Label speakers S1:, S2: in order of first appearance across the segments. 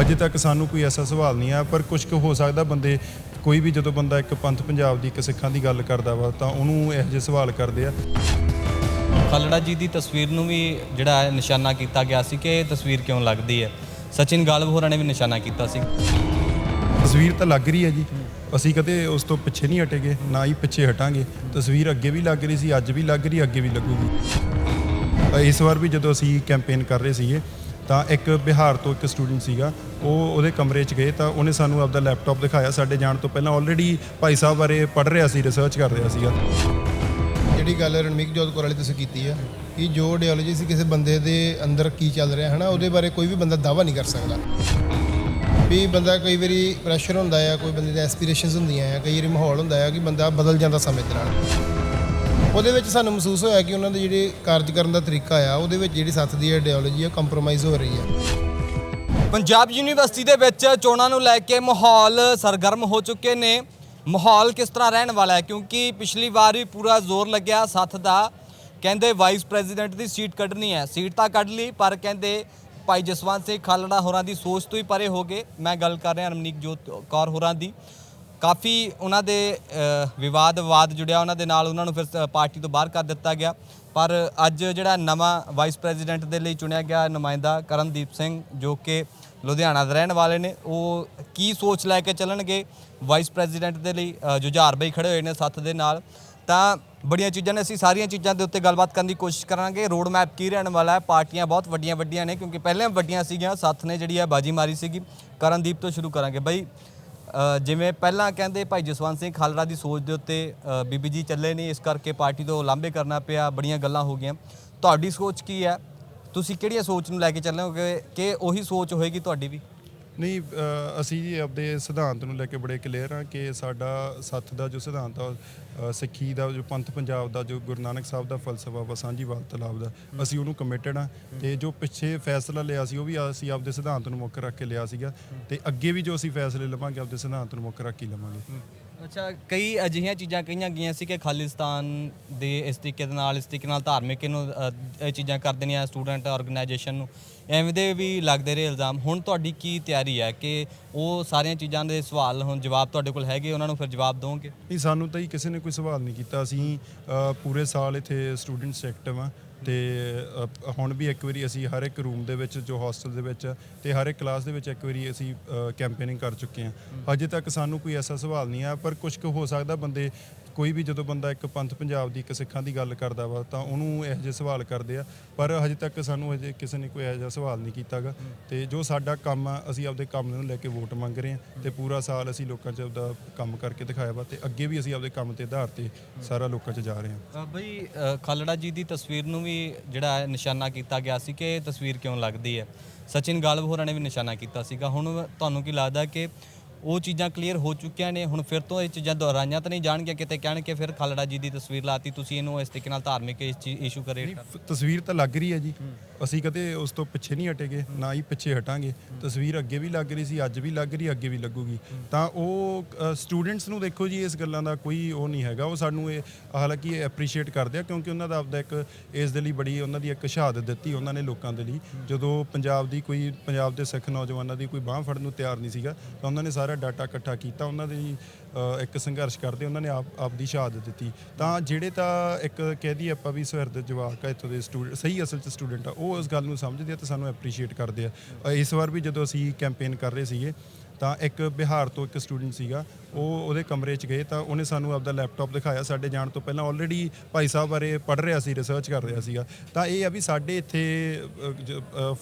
S1: ਅਜੇ ਤੱਕ ਸਾਨੂੰ ਕੋਈ ਐਸਾ ਸਵਾਲ ਨਹੀਂ ਆਇਆ ਪਰ ਕੁਝ ਕੁ ਹੋ ਸਕਦਾ ਬੰਦੇ ਕੋਈ ਵੀ ਜਦੋਂ ਬੰਦਾ ਇੱਕ ਪੰਥ ਪੰਜਾਬ ਦੀ ਇੱਕ ਸਿੱਖਾਂ ਦੀ ਗੱਲ ਕਰਦਾ ਵਾ ਤਾਂ ਉਹਨੂੰ ਇਹੋ ਜਿਹੇ ਸਵਾਲ ਕਰਦੇ ਆ।
S2: ਖਾਲੜਾ ਜੀ ਦੀ ਤਸਵੀਰ ਨੂੰ ਵੀ ਜਿਹੜਾ ਨਿਸ਼ਾਨਾ ਕੀਤਾ ਗਿਆ ਸੀ ਕਿ ਇਹ ਤਸਵੀਰ ਕਿਉਂ ਲੱਗਦੀ ਹੈ? ਸਚਿਨ ਗਾਲਬ ਹੋਰਾਂ ਨੇ ਵੀ ਨਿਸ਼ਾਨਾ ਕੀਤਾ ਸੀ।
S1: ਤਸਵੀਰ ਤਾਂ ਲੱਗ ਰਹੀ ਹੈ ਜੀ। ਅਸੀਂ ਕਦੇ ਉਸ ਤੋਂ ਪਿੱਛੇ ਨਹੀਂ ਹਟੇਗੇ ਨਾ ਹੀ ਪਿੱਛੇ ਹਟਾਂਗੇ। ਤਸਵੀਰ ਅੱਗੇ ਵੀ ਲੱਗ ਰਹੀ ਸੀ ਅੱਜ ਵੀ ਲੱਗ ਰਹੀ ਅੱਗੇ ਵੀ ਲੱਗੂਗੀ। ਇਸ ਵਾਰ ਵੀ ਜਦੋਂ ਅਸੀਂ ਕੈਂਪੇਨ ਕਰ ਰਹੇ ਸੀਗੇ ਤਾਂ ਇੱਕ ਬਿਹਾਰ ਤੋਂ ਇੱਕ ਸਟੂਡੈਂਟ ਸੀਗਾ, ਉਹ ਉਹਦੇ ਕਮਰੇ 'ਚ ਗਏ ਤਾਂ ਉਹਨੇ ਸਾਨੂੰ ਆਪਦਾ ਲੈਪਟਾਪ ਦਿਖਾਇਆ ਸਾਡੇ ਜਾਣ ਤੋਂ ਪਹਿਲਾਂ। ਆਲਰੇਡੀ ਭਾਈ ਸਾਹਿਬ ਬਾਰੇ ਪੜ੍ਹ ਰਿਹਾ ਸੀ ਰਿਸਰਚ ਕਰ ਰਿਹਾ ਸੀਗਾ।
S3: ਜਿਹੜੀ ਗੱਲ ਰਣਮੀਕ ਜੋਤ ਕੌਰ ਵਾਲੀ ਤੁਸੀਂ ਕੀਤੀ ਆ, ਕਿ ਜੋ ਆਈਡੀਓਲੋਜੀ ਸੀ ਕਿਸੇ ਬੰਦੇ ਦੇ ਅੰਦਰ ਕੀ ਚੱਲ ਰਿਹਾ ਹੈ ਨਾ ਉਹਦੇ ਬਾਰੇ ਕੋਈ ਵੀ ਬੰਦਾ ਦਾਵਾ ਨਹੀਂ ਕਰ ਸਕਦਾ। ਵੀ ਬੰਦਾ ਕਈ ਵਾਰੀ ਪ੍ਰੈਸ਼ਰ ਹੁੰਦਾ ਆ, ਕੋਈ ਬੰਦੇ ਦੇ ਐਸਪੀਰੇਸ਼ਨਸ ਹੁੰਦੀਆਂ ਆ, ਕਈ ਵਾਰੀ ਮਾਹੌਲ ਹੁੰਦਾ ਆ ਕਿ ਬੰਦਾ ਬਦਲ ਜਾਂਦਾ ਸਮੇਂ ਦੇ ਨਾਲ। ਉਹਦੇ ਵਿੱਚ ਸਾਨੂੰ ਮਹਿਸੂਸ ਹੋਇਆ ਕਿ ਉਹਨਾਂ ਦੇ ਜਿਹੜੇ ਕਾਰਜ ਕਰਨ ਦਾ ਤਰੀਕਾ ਆ, ਉਹਦੇ ਵਿੱਚ ਜਿਹੜੀ ਸੱਥ ਦੀ ਆਈਡੀਓਲੋਜੀ ਆ ਕੰਪਰੋਮਾਈਜ਼ ਹੋ ਰਹੀ ਆ।
S2: ਪੰਜਾਬ ਯੂਨੀਵਰਸਿਟੀ ਦੇ ਵਿੱਚ ਚੋਣਾਂ ਨੂੰ ਲੈ ਕੇ ਮਾਹੌਲ ਸਰਗਰਮ ਹੋ ਚੁੱਕੇ ਨੇ। ਮਾਹੌਲ ਕਿਸ ਤਰ੍ਹਾਂ ਰਹਿਣ ਵਾਲਾ ਹੈ? ਕਿਉਂਕਿ ਪਿਛਲੀ ਵਾਰ ਵੀ ਪੂਰਾ ਜ਼ੋਰ ਲੱਗਿਆ ਸੱਥ ਦਾ। ਕਹਿੰਦੇ ਵਾਈਸ ਪ੍ਰੈਜ਼ੀਡੈਂਟ ਦੀ ਸੀਟ ਕੱਢਣੀ ਹੈ। ਸੀਟ ਤਾਂ ਕੱਢ ਲਈ, ਪਰ ਕਹਿੰਦੇ ਭਾਈ ਜਸਵੰਤ ਸਿੰਘ ਖਾਲੜਾ ਹੋਰਾਂ ਦੀ ਸੋਚ ਤੋਂ ਹੀ ਪਰੇ ਹੋ ਗਏ। ਮੈਂ ਗੱਲ ਕਰ ਰਿਹਾ ਰਮਨੀਕ ਜੋਤ ਕੌਰ ਹੋਰਾਂ ਦੀ। ਕਾਫੀ ਉਹਨਾਂ ਦੇ ਵਿਵਾਦ ਵਿਵਾਦ ਜੁੜਿਆ ਉਹਨਾਂ ਦੇ ਨਾਲ, ਉਹਨਾਂ ਨੂੰ ਫਿਰ ਪਾਰਟੀ ਤੋਂ ਬਾਹਰ ਕਰ ਦਿੱਤਾ ਗਿਆ। ਪਰ ਅੱਜ ਜਿਹੜਾ ਨਵਾਂ ਵਾਈਸ ਪ੍ਰੈਜ਼ੀਡੈਂਟ ਦੇ ਲਈ ਚੁਣਿਆ ਗਿਆ ਨੁਮਾਇੰਦਾ ਕਰਨਦੀਪ ਸਿੰਘ, ਜੋ ਕਿ ਲੁਧਿਆਣਾ ਦੇ ਰਹਿਣ ਵਾਲੇ ਨੇ, ਉਹ ਕੀ ਸੋਚ ਲੈ ਕੇ ਚੱਲਣਗੇ ਵਾਈਸ ਪ੍ਰੈਜ਼ੀਡੈਂਟ ਦੇ ਲਈ? ਜੁਝਾਰ ਬਈ ਖੜੇ ਹੋਏ ਨੇ ਸੱਥ ਦੇ ਨਾਲ। ਤਾਂ ਬੜੀਆਂ ਚੀਜ਼ਾਂ ਨੇ, ਅਸੀਂ ਸਾਰੀਆਂ ਚੀਜ਼ਾਂ ਦੇ ਉੱਤੇ ਗੱਲਬਾਤ ਕਰਨ ਦੀ ਕੋਸ਼ਿਸ਼ ਕਰਾਂਗੇ। ਰੋਡ ਮੈਪ ਕੀ ਰਹਿਣ ਵਾਲਾ ਹੈ? ਪਾਰਟੀਆਂ ਬਹੁਤ ਵੱਡੀਆਂ ਵੱਡੀਆਂ ਨੇ, ਕਿਉਂਕਿ ਪਹਿਲਾਂ ਵੱਡੀਆਂ ਸੀਗੀਆਂ, ਸੱਥ ਨੇ ਜਿਹੜੀ ਹੈ ਬਾਜੀ ਮਾਰੀ ਸੀਗੀ। ਕਰਨਦੀਪ ਤੋਂ ਸ਼ੁਰੂ ਕਰਾਂਗੇ। ਬਈ ਜਿਵੇਂ ਪਹਿਲਾਂ ਕਹਿੰਦੇ ਭਾਈ ਜਸਵੰਤ ਸਿੰਘ ਖਾਲੜਾ ਦੀ ਸੋਚ ਦੇ ਉੱਤੇ ਬੀਬੀ ਜੀ ਚੱਲੇ ਨਹੀਂ ਇਸ ਕਰਕੇ ਪਾਰਟੀ ਤੋਂ ਲਾਂਭੇ ਕਰਨਾ ਪਿਆ, ਬੜੀਆਂ ਗੱਲਾਂ ਹੋ ਗਈਆਂ। ਤੁਹਾਡੀ ਸੋਚ ਕੀ ਹੈ? ਤੁਸੀਂ ਕਿਹੜੀਆਂ ਸੋਚ ਨੂੰ ਲੈ ਕੇ ਚੱਲੇ ਹੋਗੇ ਕਿ ਉਹੀ ਸੋਚ ਹੋਏਗੀ ਤੁਹਾਡੀ ਵੀ?
S1: ਨਹੀਂ ਅਸੀਂ ਜੀ ਆਪਦੇ ਸਿਧਾਂਤ ਨੂੰ ਲੈ ਕੇ ਬੜੇ ਕਲੀਅਰ ਹਾਂ ਕਿ ਸਾਡਾ ਸੱਥ ਦਾ ਜੋ ਸਿਧਾਂਤ ਆ ਸਿੱਖੀ ਦਾ ਜੋ ਪੰਥ ਪੰਜਾਬ ਦਾ ਜੋ ਗੁਰੂ ਨਾਨਕ ਸਾਹਿਬ ਦਾ ਫਲਸਫਾ ਵਾ ਸਾਂਝੀ ਵਾਲ ਤਲਾਬ ਦਾ ਅਸੀਂ ਉਹਨੂੰ ਕਮਿਟਡ ਆ ਤੇ ਜੋ ਪਿੱਛੇ ਫੈਸਲਾ ਲਿਆ ਸੀ ਉਹ ਵੀ ਅਸੀਂ ਆਪਦੇ ਸਿਧਾਂਤ ਨੂੰ ਮੁੱਖ ਰੱਖ ਕੇ ਲਿਆ ਸੀਗਾ ਤੇ ਅੱਗੇ ਵੀ ਜੋ ਅਸੀਂ ਫੈਸਲੇ ਲਵਾਂਗੇ ਆਪਦੇ ਸਿਧਾਂਤ ਨੂੰ ਮੁੱਖ ਰੱਖ ਕੇ ਲਵਾਂਗੇ।
S2: ਅੱਛਾ ਕਈ ਅਜਿਹੀਆਂ ਚੀਜ਼ਾਂ ਕਹੀਆਂ ਗਈਆਂ ਸੀ ਕਿ ਖਾਲਿਸਤਾਨ ਦੇ ਇਸ ਤਰੀਕੇ ਦੇ ਨਾਲ ਇਸ ਤਰੀਕੇ ਨਾਲ ਧਾਰਮਿਕ ਇਹਨੂੰ ਅ, ਇਹ ਚੀਜ਼ਾਂ ਕਰ ਦੇਣੀਆਂ ਸਟੂਡੈਂਟ ਆਰਗੇਨਾਈਜੇਸ਼ਨ ਨੂੰ। ਐਵੇਂ ਦੇ ਵੀ ਲੱਗਦੇ ਰਹੇ ਇਲਜ਼ਾਮ। ਹੁਣ ਤੁਹਾਡੀ ਕੀ ਤਿਆਰੀ ਹੈ ਕਿ ਉਹ ਸਾਰੀਆਂ ਚੀਜ਼ਾਂ ਦੇ ਸਵਾਲ ਹੁਣ ਜਵਾਬ ਤੁਹਾਡੇ ਕੋਲ ਹੈਗੇ ਉਹਨਾਂ ਨੂੰ ਫਿਰ ਜਵਾਬ ਦੋਗੇ
S1: ਨਹੀਂ ਸਾਨੂੰ ਤਾਂ ਹੀ ਕਿਸੇ ਨੇ ਕੋਈ ਸਵਾਲ ਨਹੀਂ ਕੀਤਾ। ਅਸੀਂ ਅ, ਪੂਰੇ ਸਾਲ ਇੱਥੇ ਸਟੂਡੈਂਟਸ ਐਕਟਿਵ ਆ ਤੇ ਅ, ਹੁਣ ਵੀ ਇੱਕ ਵਾਰੀ ਅਸੀਂ ਹਰ ਇੱਕ ਰੂਮ ਦੇ ਵਿੱਚ ਜੋ ਹੋਸਟਲ ਦੇ ਵਿੱਚ ਆ, ਤੇ ਹਰ ਇੱਕ ਕਲਾਸ ਦੇ ਵਿੱਚ ਇੱਕ ਵਾਰੀ ਅਸੀਂ ਕੈਂਪੇਨਿੰਗ ਕਰ ਚੁੱਕੇ ਹਾਂ। ਅਜੇ ਤੱਕ ਸਾਨੂੰ ਕੋਈ ਐਸਾ ਸਵਾਲ ਨਹੀਂ ਆਇਆ ਪਰ ਕੁਝ ਕੁ ਹੋ ਸਕਦਾ ਬੰਦੇ ਕੋਈ ਵੀ ਜਦੋਂ ਬੰਦਾ ਇੱਕ ਪੰਥ ਪੰਜਾਬ ਦੀ ਇੱਕ ਸਿੱਖਾਂ ਦੀ ਗੱਲ ਕਰਦਾ ਵਾ ਤਾਂ ਉਹਨੂੰ ਇਹੋ ਜਿਹੇ ਸਵਾਲ ਕਰਦੇ ਆ। ਪਰ ਹਜੇ ਤੱਕ ਸਾਨੂੰ ਹਜੇ ਕਿਸੇ ਨੇ ਕੋਈ ਇਹੋ ਜਿਹਾ ਸਵਾਲ ਨਹੀਂ ਕੀਤਾਗਾ ਤੇ ਜੋ ਸਾਡਾ ਕੰਮ ਆ ਅਸੀਂ ਆਪਦੇ ਕੰਮ ਨੂੰ ਲੈ ਕੇ ਵੋਟ ਮੰਗ ਰਹੇ ਹਾਂ ਤੇ ਪੂਰਾ ਸਾਲ ਅਸੀਂ ਲੋਕਾਂ 'ਚ ਆਪਦਾ ਕੰਮ ਕਰਕੇ ਦਿਖਾਇਆ ਵਾ ਤੇ ਅੱਗੇ ਵੀ ਅਸੀਂ ਆਪਦੇ ਕੰਮ ਤੇ ਆਧਾਰ ਤੇ ਸਾਰਾ ਲੋਕਾਂ 'ਚ ਜਾ ਰਹੇ ਹਾਂ
S2: ਅ, ਬਈ ਖਾਲੜਾ ਜੀ ਦੀ ਤਸਵੀਰ ਨੂੰ ਵੀ ਜਿਹੜਾ ਹੈ ਨਿਸ਼ਾਨਾ ਕੀਤਾ ਗਿਆ ਸੀ ਕਿ ਇਹ ਤਸਵੀਰ ਕਿਉਂ ਲੱਗਦੀ ਹੈ? ਸਚਿਨ ਗਾਲਬ ਹੋਰਾਂ ਨੇ ਵੀ ਨਿਸ਼ਾਨਾ ਕੀਤਾ ਸੀਗਾ। ਹੁਣ ਤੁਹਾਨੂੰ ਕੀ ਲੱਗਦਾ ਕਿ ਉਹ ਚੀਜ਼ਾਂ ਕਲੀਅਰ ਹੋ ਚੁੱਕੀਆਂ ਨੇ। ਹੁਣ ਫਿਰ ਤੋਂ ਇਹ ਚੀਜ਼ਾਂ ਦੁਹਰਾਈਆਂ ਤਾਂ ਨਹੀਂ ਜਾਣਗੀਆਂ ਕਿਤੇ ਕਹਿਣ ਕਿ ਫਿਰ ਖਾਲੜਾ ਜੀ ਦੀ ਤਸਵੀਰ ਲਾਤੀ ਤੁਸੀਂ ਇਹਨੂੰ ਇਸ ਤਰੀਕੇ ਨਾਲ ਧਾਰਮਿਕ ਇਸ਼ੂ ਕਰੇ
S1: ਤਸਵੀਰ ਤਾਂ ਲੱਗ ਰਹੀ ਹੈ ਜੀ। ਅਸੀਂ ਕਦੇ ਉਸ ਤੋਂ ਪਿੱਛੇ ਨਹੀਂ ਹਟੇਗੇ ਨਾ ਹੀ ਪਿੱਛੇ ਹਟਾਂਗੇ। ਤਸਵੀਰ ਅੱਗੇ ਵੀ ਲੱਗ ਰਹੀ ਸੀ ਅੱਜ ਵੀ ਲੱਗ ਰਹੀ ਅੱਗੇ ਵੀ ਲੱਗੂਗੀ। ਤਾਂ ਉਹ ਸਟੂਡੈਂਟਸ ਨੂੰ ਦੇਖੋ ਜੀ ਇਸ ਗੱਲਾਂ ਦਾ ਕੋਈ ਉਹ ਨਹੀਂ ਹੈਗਾ। ਉਹ ਸਾਨੂੰ ਇਹ ਹਾਲਾਂਕਿ ਇਹ ਐਪਰੀਸ਼ੀਏਟ ਕਰਦੇ ਆ ਕਿਉਂਕਿ ਉਹਨਾਂ ਦਾ ਆਪਦਾ ਇੱਕ ਇਸ ਦੇ ਲਈ ਬੜੀ ਉਹਨਾਂ ਦੀ ਇੱਕ ਸ਼ਹਾਦਤ ਦਿੱਤੀ ਉਹਨਾਂ ਨੇ ਲੋਕਾਂ ਦੇ ਲਈ। ਜਦੋਂ ਪੰਜਾਬ ਦੀ ਕੋਈ ਪੰਜਾਬ ਦੇ ਸਿੱਖ ਨੌਜਵਾਨਾਂ ਦੀ ਕੋਈ ਬਾਹ ਫੜਨ ਨੂੰ ਤਿਆਰ ਨਹੀਂ ਸੀਗਾ ਤਾਂ ਉਹਨਾਂ ਨੇ ਸਾਰਾ ਡਾਟਾ ਇਕੱਠਾ ਕੀਤਾ, ਉਹਨਾਂ ਦੀ ਇੱਕ ਸੰਘਰਸ਼ ਕਰਦੇ ਉਹਨਾਂ ਨੇ ਆਪ ਆਪਦੀ ਸ਼ਹਾਦਤ ਦਿੱਤੀ। ਤਾਂ ਜਿਹੜੇ ਤਾਂ ਇੱਕ ਕਹਿ ਦਈਏ ਆਪਾਂ ਵੀ ਸਵਰ ਦੇ ਜਵਾਕ ਆ, ਇੱਥੋਂ ਦੇ ਸਟੂਡੈਂਟ ਸਹੀ ਅਸਲ 'ਚ ਸਟੂਡੈਂਟ ਆ, ਉਹ ਉਸ ਗੱਲ ਨੂੰ ਸਮਝਦੇ ਆ ਤੇ ਸਾਨੂੰ ਐਪਰੀਸ਼ੀਏਟ ਕਰਦੇ ਆ। ਇਸ ਵਾਰ ਵੀ ਜਦੋਂ ਅਸੀਂ ਕੈਂਪੇਨ ਕਰ ਰਹੇ ਸੀਗੇ, ਤਾਂ ਇੱਕ ਬਿਹਾਰ ਤੋਂ ਇੱਕ ਸਟੂਡੈਂਟ ਸੀਗਾ, ਉਹ ਉਹਦੇ ਕਮਰੇ 'ਚ ਗਏ ਤਾਂ ਉਹਨੇ ਸਾਨੂੰ ਆਪਦਾ ਲੈਪਟਾਪ ਦਿਖਾਇਆ। ਸਾਡੇ ਜਾਣ ਤੋਂ ਪਹਿਲਾਂ ਆਲਰੇਡੀ ਭਾਈ ਸਾਹਿਬ ਬਾਰੇ ਪੜ੍ਹ ਰਿਹਾ ਸੀ ਰਿਸਰਚ ਕਰ ਰਿਹਾ ਸੀਗਾ। ਤਾਂ ਇਹ ਆ ਵੀ ਸਾਡੇ ਇੱਥੇ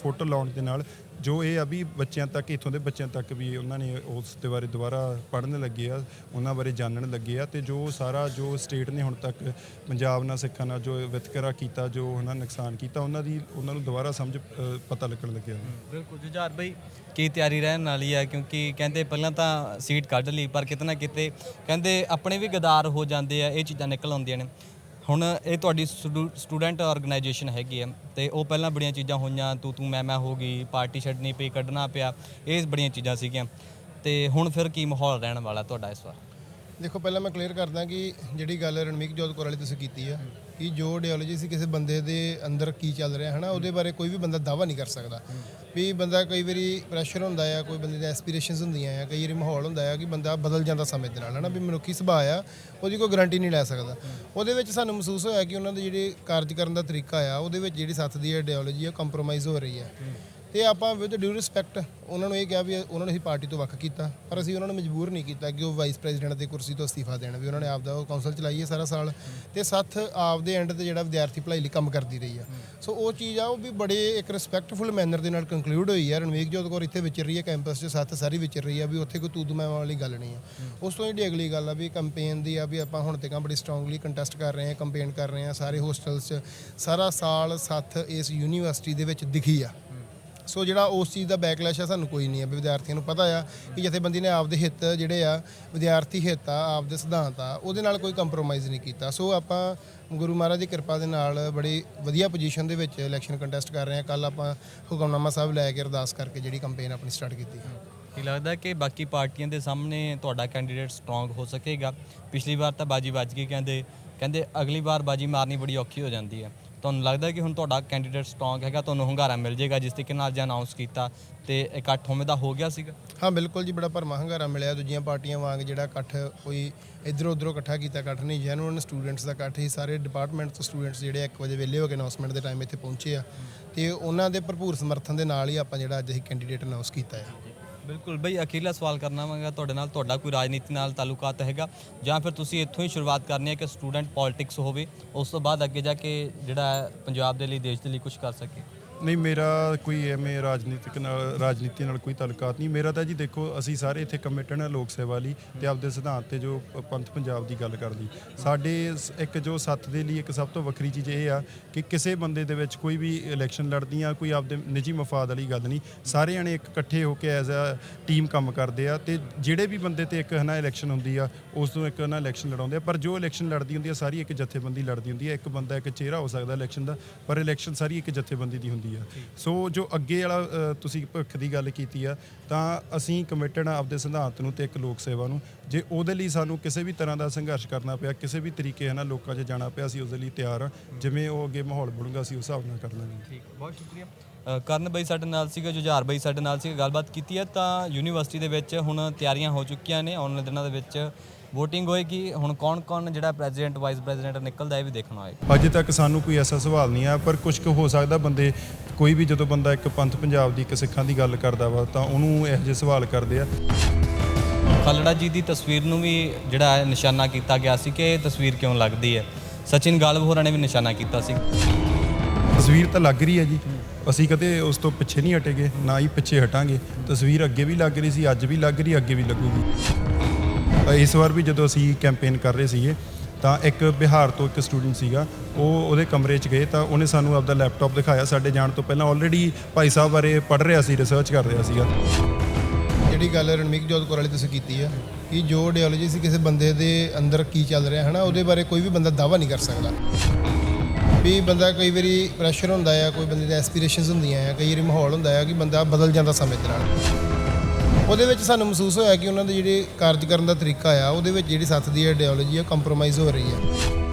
S1: ਫੋਟੋ ਲਾਉਣ ਦੇ ਨਾਲ ਜੋ ਇਹ ਆ ਵੀ ਬੱਚਿਆਂ ਤੱਕ, ਇੱਥੋਂ ਦੇ ਬੱਚਿਆਂ ਤੱਕ ਵੀ ਉਹਨਾਂ ਨੇ ਉਸ ਦੇ ਬਾਰੇ ਦੁਬਾਰਾ ਪੜ੍ਹਨ ਲੱਗੇ ਆ, ਉਹਨਾਂ ਬਾਰੇ ਜਾਣਨ ਲੱਗੇ ਆ ਤੇ ਜੋ ਸਾਰਾ ਜੋ ਸਟੇਟ ਨੇ ਹੁਣ ਤੱਕ ਪੰਜਾਬ ਨਾਲ, ਸਿੱਖਾਂ ਨਾਲ ਜੋ ਵਿਤਕਰਾ ਕੀਤਾ, ਜੋ ਉਹਨਾਂ ਨੁਕਸਾਨ ਕੀਤਾ, ਉਹਨਾਂ ਦੀ, ਉਹਨਾਂ ਨੂੰ ਦੁਬਾਰਾ ਸਮਝ ਪਤਾ ਲੱਗਣ ਲੱਗਿਆ।
S2: ਬਿਲਕੁਲ। ਜੁਝਾਰ ਬਈ, ਕੀ ਤਿਆਰੀ ਰਹਿਣ ਵਾਲੀ ਆ? ਕਿਉਂਕਿ ਕਹਿੰਦੇ ਪਹਿਲਾਂ ਤਾਂ ਸੀਟ ਕੱਢ ਲਈ, ਪਰ ਕਿਤੇ ਨਾ ਕਿਤੇ ਕਹਿੰਦੇ ਆਪਣੇ ਵੀ ਗਦਾਰ ਹੋ ਜਾਂਦੇ ਆ, ਇਹ ਚੀਜ਼ਾਂ ਨਿਕਲ ਆਉਂਦੀਆਂ ਨੇ। ਹੁਣ ਇਹ ਤੁਹਾਡੀ ਸਟੂਡੈਂਟ ਆਰਗੇਨਾਈਜੇਸ਼ਨ ਹੈਗੀ ਹੈ ਤੇ ਉਹ ਪਹਿਲਾਂ ਬੜੀਆਂ ਚੀਜ਼ਾਂ ਹੋਈਆਂ, ਤੂੰ ਤੂੰ, ਮੈਂ ਮੈਂ ਹੋ ਗਈ, ਪਾਰਟੀ ਛੱਡਣੀ ਪਈ, ਕੱਢਣਾ ਪਿਆ, ਇਹ ਬੜੀਆਂ ਚੀਜ਼ਾਂ ਸੀਗੀਆਂ। ਤੇ ਹੁਣ ਫਿਰ ਕੀ ਮਾਹੌਲ ਰਹਿਣ ਵਾਲਾ ਤੁਹਾਡਾ ਇਸ ਵਾਰ?
S3: ਦੇਖੋ, ਪਹਿਲਾਂ ਮੈਂ ਕਲੀਅਰ ਕਰਦਾ ਕਿ ਜਿਹੜੀ ਗੱਲ ਰਣਮੀਕ ਜੋਤ ਕੌਰ ਵਾਲੀ ਤੁਸੀਂ ਕੀਤੀ ਆ ਕਿ ਜੋ ਆਈਡੀਓਲੋਜੀ ਸੀ ਕਿਸੇ ਬੰਦੇ ਦੇ ਅੰਦਰ ਕੀ ਚੱਲ ਰਿਹਾ ਹੈ ਨਾ ਉਹਦੇ ਬਾਰੇ ਕੋਈ ਵੀ ਬੰਦਾ ਦਾਵਾ ਨਹੀਂ ਕਰ ਸਕਦਾ। ਵੀ ਬੰਦਾ ਕਈ ਵਾਰੀ ਪ੍ਰੈਸ਼ਰ ਹੁੰਦਾ ਆ, ਕੋਈ ਬੰਦੇ ਦੇ ਐਸਪੀਰੇਸ਼ਨਸ ਹੁੰਦੀਆਂ ਆ, ਕਈ ਵਾਰੀ ਮਾਹੌਲ ਹੁੰਦਾ ਆ ਕਿ ਬੰਦਾ ਬਦਲ ਜਾਂਦਾ ਸਮੇਂ ਦੇ ਨਾਲ ਹੈ ਨਾ ਵੀ ਮਨੁੱਖੀ ਸੁਭਾਅ ਆ, ਉਹਦੀ ਕੋਈ ਗਾਰੰਟੀ ਨਹੀਂ ਲੈ ਸਕਦਾ। ਉਹਦੇ ਵਿੱਚ ਸਾਨੂੰ ਮਹਿਸੂਸ ਹੋਇਆ ਕਿ ਉਹਨਾਂ ਦੇ ਜਿਹੜੇ ਕਾਰਜ ਕਰਨ ਦਾ ਤਰੀਕਾ ਆ, ਉਹਦੇ ਵਿੱਚ ਜਿਹੜੀ ਸੱਥ ਦੀ ਆਈਡੀਓਲੋਜੀ ਆ ਕੰਪਰੋਮਾਈਜ਼ ਹੋ ਰਹੀ ਆ। ਤੇ ਆਪਾਂ ਵਿਦ ਡਿਊ ਰਿਸਪੈਕਟ ਉਹਨਾਂ ਨੂੰ ਇਹ ਕਿਹਾ ਵੀ ਉਹਨਾਂ ਨੂੰ ਅਸੀਂ ਪਾਰਟੀ ਤੋਂ ਵੱਖ ਕੀਤਾ, ਪਰ ਅਸੀਂ ਉਹਨਾਂ ਨੂੰ ਮਜਬੂਰ ਨਹੀਂ ਕੀਤਾ ਕਿ ਉਹ ਵਾਈਸ ਪ੍ਰੈਜ਼ੀਡੈਂਟ ਦੀ ਕੁਰਸੀ ਤੋਂ ਅਸਤੀਫਾ ਦੇਣ ਵੀ ਉਹਨਾਂ ਨੇ ਆਪਦਾ ਉਹ ਕੌਂਸਲ ਚਲਾਈ ਹੈ ਸਾਰਾ ਸਾਲ ਤੇ ਸੱਥ ਆਪਦੇ ਐਂਡ ਤੇ ਜਿਹੜਾ ਵਿਦਿਆਰਥੀ ਭਲਾਈ ਲਈ ਕੰਮ ਕਰਦੀ ਰਹੀ ਆ। ਸੋ ਉਹ ਚੀਜ਼ ਆ, ਉਹ ਵੀ ਬੜੇ ਇੱਕ ਰਿਸਪੈਕਟਫੁਲ ਮੈਨਰ ਦੇ ਨਾਲ ਕੰਕਲੂਡ ਹੋਈ ਆ। ਰਣਵੀਰ ਜੋਤ ਕੌਰ ਇੱਥੇ ਵਿਚਰ ਰਹੀ ਹੈ ਕੈਂਪਸ 'ਚ, ਸੱਥ ਸਾਰੀ ਵਿਚਰ ਰਹੀ ਆ ਵੀ ਉੱਥੇ ਕੋਈ ਤੂਦਮਾ ਵਾਲੀ ਗੱਲ ਨਹੀਂ ਆ। ਉਸ ਤੋਂ ਜਿਹੜੀ ਅਗਲੀ ਗੱਲ ਆ ਵੀ ਕੰਪੇਨ ਦੀ ਆ ਵੀ ਆਪਾਂ ਹੁਣ ਤੱਕ ਬੜੀ ਸਟਰੋਂਗਲੀ ਕੰਟੈਸਟ ਕਰ ਰਹੇ ਹਾਂ ਕੰਪੇਨ ਕਰ ਰਹੇ ਹਾਂ ਸਾਰੇ ਹੋਸਟਲਸ 'ਚ। ਸਾਰਾ ਸਾਲ ਸੱਥ ਇਸ ਯੂਨੀਵਰਸਿਟੀ ਦੇ ਵਿੱਚ ਦਿਖੀ ਆ। ਸੋ ਜਿਹੜਾ ਉਸ ਚੀਜ਼ ਦਾ ਬੈਕਲੈਸ਼ ਆ, ਸਾਨੂੰ ਕੋਈ ਨਹੀਂ ਹੈ ਵੀ ਵਿਦਿਆਰਥੀਆਂ ਨੂੰ ਪਤਾ ਆ ਕਿ ਜਥੇਬੰਦੀ ਨੇ ਆਪਦੇ ਹਿੱਤ ਜਿਹੜੇ ਆ, ਵਿਦਿਆਰਥੀ ਹਿੱਤ ਆ, ਆਪਦੇ ਸਿਧਾਂਤ ਆ, ਉਹਦੇ ਨਾਲ ਕੋਈ ਕੰਪਰੋਮਾਈਜ਼ ਨਹੀਂ ਕੀਤਾ। ਸੋ ਆਪਾਂ ਗੁਰੂ ਮਹਾਰਾਜ ਦੀ ਕਿਰਪਾ ਦੇ ਨਾਲ ਬੜੀ ਵਧੀਆ ਪੋਜੀਸ਼ਨ ਦੇ ਵਿੱਚ ਇਲੈਕਸ਼ਨ ਕੰਟੈਸਟ ਕਰ ਰਹੇ ਹਾਂ ਕੱਲ ਆਪਾਂ ਹੁਕਮਨਾਮਾ ਸਾਹਿਬ ਲੈ ਕੇ ਅਰਦਾਸ ਕਰਕੇ ਜਿਹੜੀ ਕੰਪੇਨ ਆਪਣੀ ਸਟਾਰਟ ਕੀਤੀ
S2: ਕੀ ਲੱਗਦਾ ਕਿ ਬਾਕੀ ਪਾਰਟੀਆਂ ਦੇ ਸਾਹਮਣੇ ਤੁਹਾਡਾ ਕੈਂਡੀਡੇਟ ਸਟਰੋਂਗ ਹੋ ਸਕੇਗਾ? ਪਿਛਲੀ ਵਾਰ ਤਾਂ ਬਾਜੀ ਵੱਜ ਗਈ, ਕਹਿੰਦੇ ਕਹਿੰਦੇ ਅਗਲੀ ਵਾਰ ਬਾਜੀ ਮਾਰਨੀ ਬੜੀ ਔਖੀ ਹੋ ਜਾਂਦੀ ਹੈ ਤੁਹਾਨੂੰ ਲੱਗਦਾ ਕਿ ਹੁਣ ਤੁਹਾਡਾ ਕੈਂਡੀਡੇਟ ਸਟਰੋਂਗ ਹੈਗਾ, ਤੁਹਾਨੂੰ ਹੁੰਗਾਰਾ ਮਿਲ ਜਾਏਗਾ ਜਿਸ ਤਰੀਕੇ ਨਾਲ ਅੱਜ ਅਨਾਉਂਸ ਕੀਤਾ ਤੇ ਇਕੱਠ ਹੋਵੇਂ ਦਾ ਹੋ ਗਿਆ ਸੀਗਾ?
S3: ਹਾਂ, ਬਿਲਕੁਲ ਜੀ, ਬੜਾ ਭਰਮਾ ਹੰਗਾਰਾ ਮਿਲਿਆ। ਦੂਜੀਆਂ ਪਾਰਟੀਆਂ ਵਾਂਗ ਜਿਹੜਾ ਇਕੱਠ ਕੋਈ ਇਧਰੋਂ ਉਧਰੋਂ ਇਕੱਠਾ ਕੀਤਾ, ਇਕੱਠ ਨਹੀਂ ਜੈਨੂਅਨ ਸਟੂਡੈਂਟਸ ਦਾ ਇਕੱਠ ਹੀ ਸਾਰੇ ਡਿਪਾਰਟਮੈਂਟ ਤੋਂ ਸਟੂਡੈਂਟਸ ਜਿਹੜੇ 1 ਵਜੇ ਵਿਹਲੇ ਹੋ ਕੇ ਅਨਾਉਂਸਮੈਂਟ ਦੇ ਟਾਈਮ ਇੱਥੇ ਪਹੁੰਚੇ ਆ। ਤੇ ਉਹਨਾਂ ਦੇ ਭਰਪੂਰ ਸਮਰਥਨ ਦੇ ਨਾਲ ਹੀ ਆਪਾਂ ਜਿਹੜਾ ਅੱਜ ਅਸੀਂ ਕੈਂਡੀਡੇਟ ਅਨਾਉਂਸ ਕੀਤਾ ਆ।
S2: ਬਿਲਕੁਲ ਬਈ ਅਖੀਰਲਾ ਸਵਾਲ ਕਰਨਾ ਵਾਂਗਾ ਤੁਹਾਡੇ ਨਾਲ, ਤੁਹਾਡਾ ਕੋਈ ਰਾਜਨੀਤੀ ਨਾਲ ਤਾਲੁਕਾਤ ਹੈਗਾ, ਜਾਂ ਫਿਰ ਤੁਸੀਂ ਇੱਥੋਂ ਹੀ ਸ਼ੁਰੂਆਤ ਕਰਨੀ ਹੈ ਕਿ ਸਟੂਡੈਂਟ ਪੋਲਿਟਿਕਸ ਹੋਵੇ, ਉਸ ਤੋਂ ਬਾਅਦ ਅੱਗੇ ਜਾ ਕੇ ਜਿਹੜਾ ਪੰਜਾਬ ਦੇ ਲਈ, ਦੇਸ਼ ਦੇ ਲਈ ਕੁਝ ਕਰ ਸਕੇ।
S1: ਨਹੀਂ, ਮੇਰਾ ਕੋਈ ਐਵੇਂ ਰਾਜਨੀਤਿਕ ਨਾਲ, ਰਾਜਨੀਤੀ ਨਾਲ ਕੋਈ ਤਲਕਾਤ ਨਹੀਂ। ਮੇਰਾ ਤਾਂ ਜੀ ਦੇਖੋ, ਅਸੀਂ ਸਾਰੇ ਇੱਥੇ ਕਮਿਟਡ ਹਾਂ ਲੋਕ ਸੇਵਾ ਲਈ ਤੇ ਆਪਦੇ ਸਿਧਾਂਤ ਤੇ ਜੋ ਪੰਥ ਪੰਜਾਬ ਦੀ ਗੱਲ ਕਰਦੀ ਸਾਡੇ ਸ- ਇੱਕ ਜੋ ਸੱਤ ਦੇ ਲਈ ਇੱਕ ਸਭ ਤੋਂ ਵੱਖਰੀ ਚੀਜ਼ ਇਹ ਆ ਕਿ ਕਿਸੇ ਬੰਦੇ ਦੇ ਵਿੱਚ ਕੋਈ ਵੀ ਇਲੈਕਸ਼ਨ ਲੜਦੀ ਆ ਕੋਈ ਆਪਦੇ ਨਿੱਜੀ ਮਫਾਦ ਵਾਲੀ ਗੱਲ ਨਹੀਂ। ਸਾਰੇ ਜਣੇ ਇੱਕ ਇਕੱਠੇ ਹੋ ਕੇ ਐਜ਼ ਅ ਟੀਮ ਕੰਮ ਕਰਦੇ ਆ ਤੇ ਜਿਹੜੇ ਵੀ ਬੰਦੇ ਤੇ ਇੱਕ ਹਨਾ ਇਲੈਕਸ਼ਨ ਹੁੰਦੀ ਆ, ਉਸ ਤੋਂ ਇੱਕ ਨਾ ਇਲੈਕਸ਼ਨ ਲੜਾਉਂਦੇ ਆ। ਪਰ ਜੋ ਇਲੈਕਸ਼ਨ ਲੜਦੀ ਹੁੰਦੀ ਆ, ਸਾਰੀ ਇੱਕ ਜਥੇਬੰਦੀ ਲੜਦੀ ਹੁੰਦੀ ਆ। ਇੱਕ ਬੰਦਾ ਇੱਕ ਚਿਹਰਾ ਹੋ ਸਕਦਾ ਇਲੈਕਸ਼ਨ ਦਾ, ਪਰ ਇਲੈਕਸ਼ਨ ਸਾਰੀ ਇੱਕ ਜਥੇਬੰਦੀ ਦੀ ਹੁੰਦੀ ਆ। ਸੋ ਜੋ ਅੱਗੇ ਵਾਲਾ ਤੁਸੀਂ ਭਵਿੱਖ ਦੀ ਗੱਲ ਕੀਤੀ ਆ, ਤਾਂ ਅਸੀਂ ਕਮਿਟਡ ਆ ਆਪਦੇ ਸਿਧਾਂਤ ਨੂੰ ਤੇ ਇੱਕ ਲੋਕ ਸੇਵਾ ਨੂੰ। ਜੇ ਉਹਦੇ ਲਈ ਸਾਨੂੰ ਕਿਸੇ ਵੀ ਤਰ੍ਹਾਂ ਦਾ ਸੰਘਰਸ਼ ਕਰਨਾ ਪਿਆ, ਕਿਸੇ ਵੀ ਤਰੀਕੇ ਨਾਲ ਲੋਕਾਂ 'ਚ ਜਾਣਾ ਪਿਆ, ਅਸੀਂ ਉਹਦੇ ਲਈ ਤਿਆਰ ਆ। ਜਿਵੇਂ ਉਹ ਅੱਗੇ ਮਾਹੌਲ ਬਣੂਗਾ, ਅਸੀਂ ਉਸ ਹਿਸਾਬ ਨਾਲ ਕਰ ਲਾਂਗੇ।
S2: ਠੀਕ, ਬਹੁਤ ਸ਼ੁਕਰੀਆ। ਕਰਨ ਬਈ ਸਾਡੇ ਨਾਲ ਸੀਗਾ ਜੁਝਾਰ ਬਈ ਸਾਡੇ ਨਾਲ ਸੀਗਾ ਗੱਲਬਾਤ ਕੀਤੀ ਹੈ ਤਾਂ ਯੂਨੀਵਰਸਿਟੀ ਦੇ ਵਿੱਚ ਹੁਣ ਤਿਆਰੀਆਂ ਹੋ ਚੁੱਕੀਆਂ ਨੇ। ਆਉਣ ਵਾਲੇ ਦਿਨਾਂ ਦੇ ਵਿੱਚ VOTING ਹੋਏਗੀ। ਹੁਣ ਕੌਣ-ਕੌਣ ਜਿਹੜਾ ਪ੍ਰੈਜ਼ੀਡੈਂਟ ਵਾਈਸ ਪ੍ਰੈਜ਼ੀਡੈਂਟ ਨਿਕਲਦਾ ਇਹ ਵੀ ਦੇਖਣਾ ਹੋਏਗਾ
S1: ਅਜੇ ਤੱਕ ਸਾਨੂੰ ਕੋਈ ਐਸਾ ਸਵਾਲ ਨਹੀਂ ਆ ਪਰ ਕੁਝ ਕੁ ਹੋ ਸਕਦਾ ਬੰਦੇ ਕੋਈ ਵੀ ਜਦੋਂ ਬੰਦਾ ਇੱਕ ਪੰਥ ਪੰਜਾਬ ਦੀ ਇੱਕ ਸਿੱਖਾਂ ਦੀ ਗੱਲ ਕਰਦਾ ਵਾ ਤਾਂ ਉਹਨੂੰ ਇਹੋ ਜਿਹੇ ਸਵਾਲ ਕਰਦੇ ਆ।
S2: ਖਾਲੜਾ ਜੀ ਦੀ ਤਸਵੀਰ ਨੂੰ ਵੀ ਜਿਹੜਾ ਨਿਸ਼ਾਨਾ ਕੀਤਾ ਗਿਆ ਸੀ ਕਿ ਇਹ ਤਸਵੀਰ ਕਿਉਂ ਲੱਗਦੀ ਹੈ? ਸਚਿਨ ਗਾਲਵ ਹੋਰਾਂ ਨੇ ਵੀ ਨਿਸ਼ਾਨਾ ਕੀਤਾ ਸੀ।
S1: ਤਸਵੀਰ ਤਾਂ ਲੱਗ ਰਹੀ ਹੈ ਜੀ। ਅਸੀਂ ਕਦੇ ਉਸ ਤੋਂ ਪਿੱਛੇ ਨਹੀਂ ਹਟੇਗੇ ਨਾ ਹੀ ਪਿੱਛੇ ਹਟਾਂਗੇ। ਤਸਵੀਰ ਅੱਗੇ ਵੀ ਲੱਗ ਰਹੀ ਸੀ ਅੱਜ ਵੀ ਲੱਗ ਰਹੀ ਅੱਗੇ ਵੀ ਲੱਗੂਗੀ। ਅ, ਇਸ ਵਾਰ ਵੀ ਜਦੋਂ ਅਸੀਂ ਕੈਂਪੇਨ ਕਰ ਰਹੇ ਸੀਗੇ ਤਾਂ ਇੱਕ ਬਿਹਾਰ ਤੋਂ ਇੱਕ ਸਟੂਡੈਂਟ ਸੀਗਾ ਉਹ ਉਹਦੇ ਕਮਰੇ 'ਚ ਗਏ ਤਾਂ ਉਹਨੇ ਸਾਨੂੰ ਆਪਦਾ ਲੈਪਟਾਪ ਦਿਖਾਇਆ। ਸਾਡੇ ਜਾਣ ਤੋਂ ਪਹਿਲਾਂ ਆਲਰੇਡੀ ਭਾਈ ਸਾਹਿਬ ਬਾਰੇ ਪੜ੍ਹ ਰਿਹਾ ਸੀ ਰਿਸਰਚ ਕਰ ਰਿਹਾ ਸੀਗਾ।
S3: ਜਿਹੜੀ ਗੱਲ ਰਣਮੀਕ ਜੋਤ ਕੌਰ ਵਾਲੀ ਤੁਸੀਂ ਕੀਤੀ ਆ ਕਿ ਜੋ ਆਈਡੀਓਲੋਜੀ ਸੀ ਕਿਸੇ ਬੰਦੇ ਦੇ ਅੰਦਰ ਕੀ ਚੱਲ ਰਿਹਾ ਹੈ ਨਾ ਉਹਦੇ ਬਾਰੇ ਕੋਈ ਵੀ ਬੰਦਾ ਦਾਵਾ ਨਹੀਂ ਕਰ ਸਕਦਾ। ਵੀ ਬੰਦਾ ਕਈ ਵਾਰੀ ਪ੍ਰੈਸ਼ਰ ਹੁੰਦਾ ਆ, ਕੋਈ ਬੰਦੇ ਦੇ ਐਸਪੀਰੇਸ਼ਨਸ ਹੁੰਦੀਆਂ ਆ, ਕਈ ਵਾਰੀ ਮਾਹੌਲ ਹੁੰਦਾ ਆ ਕਿ ਬੰਦਾ ਬਦਲ ਜਾਂਦਾ ਸਮੇਂ ਦੇ ਨਾਲ। ਉਹਦੇ ਵਿੱਚ ਸਾਨੂੰ ਮਹਿਸੂਸ ਹੋਇਆ ਕਿ ਉਹਨਾਂ ਦੇ ਜਿਹੜੇ ਕਾਰਜ ਕਰਨ ਦਾ ਤਰੀਕਾ ਆ, ਉਹਦੇ ਵਿੱਚ ਜਿਹੜੀ ਸੱਥ ਦੀ ਆਈਡੀਓਲੋਜੀ ਆ ਕੰਪਰੋਮਾਈਜ਼ ਹੋ ਰਹੀ ਆ।